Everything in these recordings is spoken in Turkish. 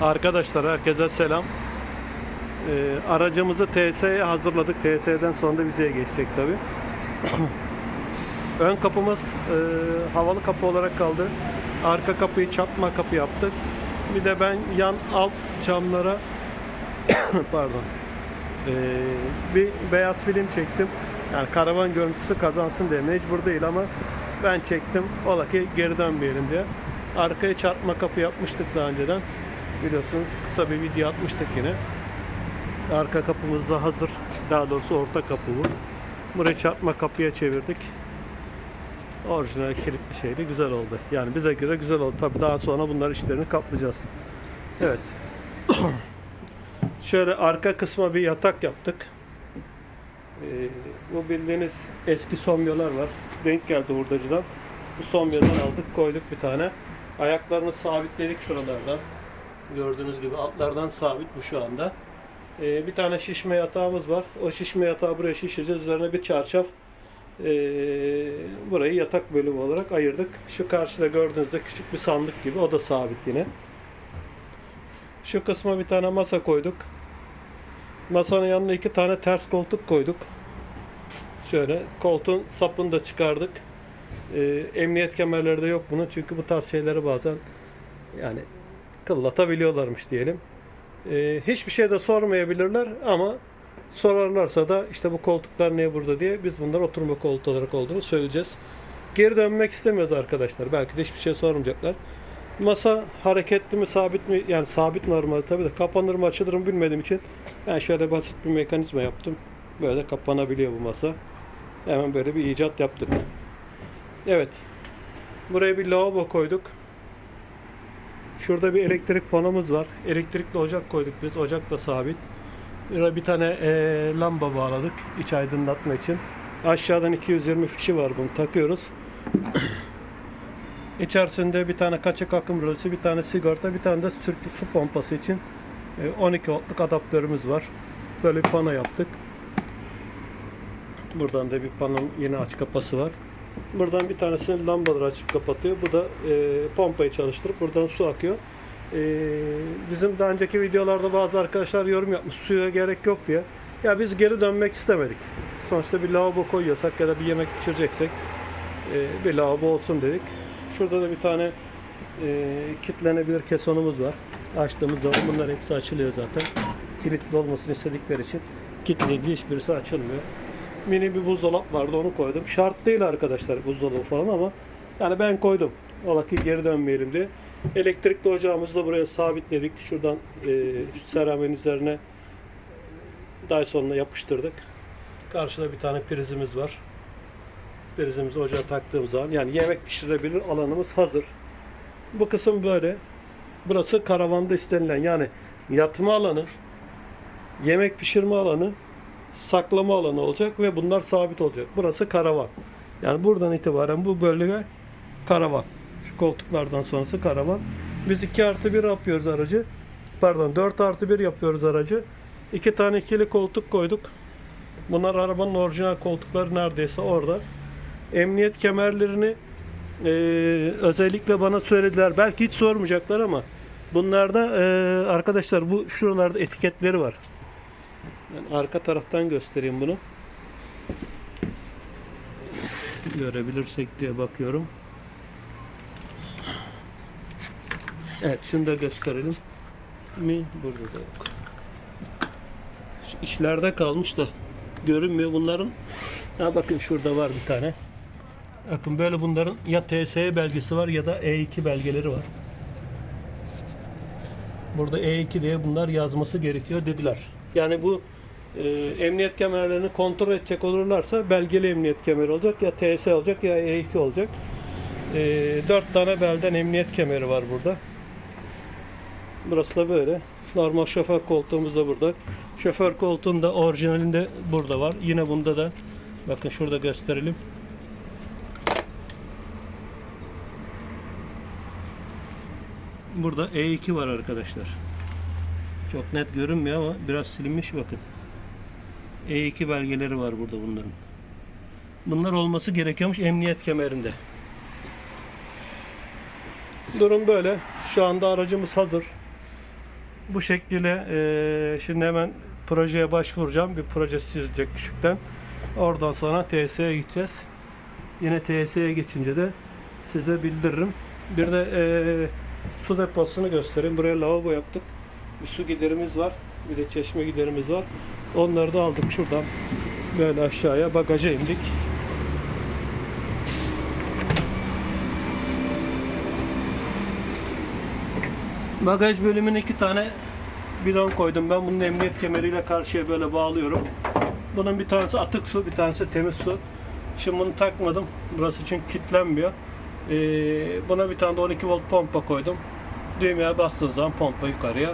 Arkadaşlar herkese selam. Ee, aracımızı TS'ye hazırladık. TS'den sonra da vizeye geçecek tabi. Ön kapımız e, havalı kapı olarak kaldı. Arka kapıyı çatma kapı yaptık. Bir de ben yan alt camlara pardon ee, bir beyaz film çektim. Yani karavan görüntüsü kazansın diye mecbur değil ama ben çektim. Ola ki geri dönmeyelim diye. Arkaya çarpma kapı yapmıştık daha önceden. Biliyorsunuz kısa bir video atmıştık yine. Arka kapımız da hazır. Daha doğrusu orta kapı bu. Burayı çarpma kapıya çevirdik. Orijinal kilitli şeydi. Güzel oldu. Yani bize göre güzel oldu. Tabii daha sonra bunlar işlerini kaplayacağız. Evet. Şöyle arka kısma bir yatak yaptık. Ee, bu bildiğiniz eski somyalar var. Denk geldi hurdacıdan. Bu somyadan aldık koyduk bir tane. Ayaklarını sabitledik şuralardan. Gördüğünüz gibi altlardan sabit bu şu anda. Ee, bir tane şişme yatağımız var. O şişme yatağı buraya şişireceğiz. Üzerine bir çarşaf. Ee, burayı yatak bölümü olarak ayırdık. Şu karşıda gördüğünüzde küçük bir sandık gibi. O da sabit yine. Şu kısma bir tane masa koyduk. Masanın yanına iki tane ters koltuk koyduk. Şöyle koltuğun sapını da çıkardık. Ee, emniyet kemerleri de yok bunun çünkü bu tarz şeyleri bazen yani kıllatabiliyorlarmış diyelim. Ee, hiçbir şey de sormayabilirler ama sorarlarsa da işte bu koltuklar niye burada diye biz bunlar oturma koltuğu olarak olduğunu söyleyeceğiz. Geri dönmek istemiyoruz arkadaşlar. Belki de hiçbir şey sormayacaklar. Masa hareketli mi sabit mi yani sabit normal tabi de kapanır mı açılır mı bilmediğim için ben şöyle basit bir mekanizma yaptım. Böyle kapanabiliyor bu masa. Hemen böyle bir icat yaptık. Evet. Buraya bir lavabo koyduk. Şurada bir elektrik panomuz var. Elektrikli ocak koyduk biz. Ocak da sabit. Bir tane eee, lamba bağladık iç aydınlatma için. Aşağıdan 220 fişi var bunu takıyoruz. İçerisinde bir tane kaçak akım rölesi, bir tane sigorta, bir tane de sürekli su pompası için e, 12 voltluk adaptörümüz var. Böyle bir pano yaptık. Buradan da bir panon yine aç kapası var. Buradan bir tanesini lambaları açıp kapatıyor. Bu da e, pompayı çalıştırıp buradan su akıyor. E, bizim daha önceki videolarda bazı arkadaşlar yorum yapmış suya gerek yok diye. Ya biz geri dönmek istemedik. Sonuçta bir lavabo koyuyorsak ya da bir yemek pişireceksek e, bir lavabo olsun dedik. Şurada da bir tane e, kilitlenebilir kesonumuz var. Açtığımız zaman bunlar hepsi açılıyor zaten. Kilitli olmasını istedikleri için kilitleyince hiçbirisi açılmıyor. Mini bir buzdolap vardı onu koydum. Şart değil arkadaşlar buzdolabı falan ama yani ben koydum. Ola ki geri dönmeyelim diye. Elektrikli ocağımızı da buraya sabitledik. Şuradan e, seramin üzerine Dyson'la yapıştırdık. Karşıda bir tane prizimiz var. Prizimizi ocağa taktığımız zaman yani yemek pişirebilir alanımız hazır. Bu kısım böyle. Burası karavanda istenilen yani yatma alanı, yemek pişirme alanı, saklama alanı olacak ve bunlar sabit olacak. Burası karavan. Yani buradan itibaren bu bölge karavan. Şu koltuklardan sonrası karavan. Biz 2 artı 1 yapıyoruz aracı. Pardon 4 artı 1 yapıyoruz aracı. İki tane ikili koltuk koyduk. Bunlar arabanın orijinal koltukları neredeyse orada. Emniyet kemerlerini e, özellikle bana söylediler. Belki hiç sormayacaklar ama bunlarda e, arkadaşlar bu şuralarda etiketleri var. Ben arka taraftan göstereyim bunu. Görebilirsek diye bakıyorum. Evet şunu da gösterelim. Mi? Burada da yok. Şu işlerde kalmış da görünmüyor bunların. Ha bakın şurada var bir tane. Bakın böyle bunların ya TSE belgesi var ya da E2 belgeleri var. Burada E2 diye bunlar yazması gerekiyor dediler. Yani bu e, emniyet kemerlerini kontrol edecek olurlarsa belgeli emniyet kemeri olacak ya TS olacak ya E2 olacak. E, 4 tane belden emniyet kemeri var burada. Burası da böyle. Normal şoför koltuğumuz da burada. Şoför koltuğun da orijinalinde burada var. Yine bunda da bakın şurada gösterelim. Burada E2 var arkadaşlar. Çok net görünmüyor ama biraz silinmiş bakın. E2 belgeleri var burada bunların. Bunlar olması gerekiyormuş emniyet kemerinde. Durum böyle. Şu anda aracımız hazır. bu şekliyle e, şimdi hemen projeye başvuracağım. Bir projesi çizecek küçükten. Oradan sonra TSE'ye gideceğiz. Yine TSE'ye geçince de size bildiririm. Bir de e, su deposunu göstereyim. Buraya lavabo yaptık. Bir su giderimiz var. Bir de çeşme giderimiz var. Onları da aldık şuradan. Böyle aşağıya bagaja indik. Bagaj bölümüne iki tane bidon koydum. Ben bunun emniyet kemeriyle karşıya böyle bağlıyorum. Bunun bir tanesi atık su, bir tanesi temiz su. Şimdi bunu takmadım. Burası çünkü kilitlenmiyor. Ee, buna bir tane de 12 volt pompa koydum. Düğmeye bastığın zaman pompa yukarıya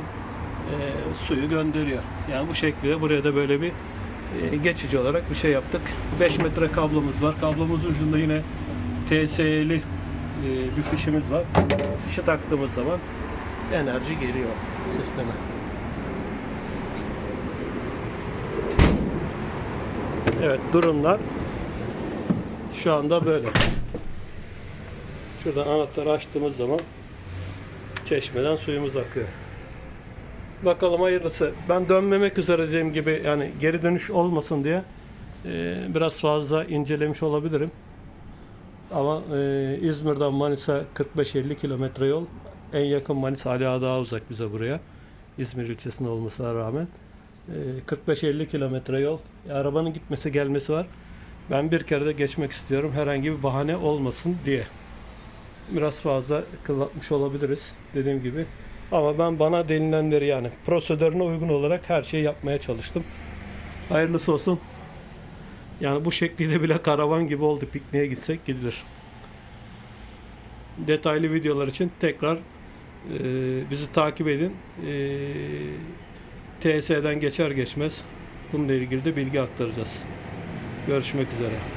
e, suyu gönderiyor. Yani bu şekilde buraya da böyle bir e, geçici olarak bir şey yaptık. 5 metre kablomuz var. Kablomuz ucunda yine TSE'li e, bir fişimiz var. Fişi taktığımız zaman enerji geliyor sisteme. Evet durumlar şu anda böyle. Şuradan anahtarı açtığımız zaman çeşmeden suyumuz akıyor. Bakalım hayırlısı. Ben dönmemek üzere dediğim gibi yani geri dönüş olmasın diye e, biraz fazla incelemiş olabilirim. Ama e, İzmir'den Manisa 45-50 kilometre yol. En yakın Manisa hala daha uzak bize buraya. İzmir ilçesinde olmasına rağmen. E, 45-50 kilometre yol. E, arabanın gitmesi gelmesi var. Ben bir kere de geçmek istiyorum. Herhangi bir bahane olmasın diye. Biraz fazla kıllatmış olabiliriz dediğim gibi. Ama ben bana denilenleri yani prosedürüne uygun olarak her şeyi yapmaya çalıştım. Hayırlısı olsun. Yani bu şekliyle bile karavan gibi oldu. Pikniğe gitsek gidilir. Detaylı videolar için tekrar e, bizi takip edin. E, TS'den geçer geçmez bununla ilgili de bilgi aktaracağız. Görüşmek üzere.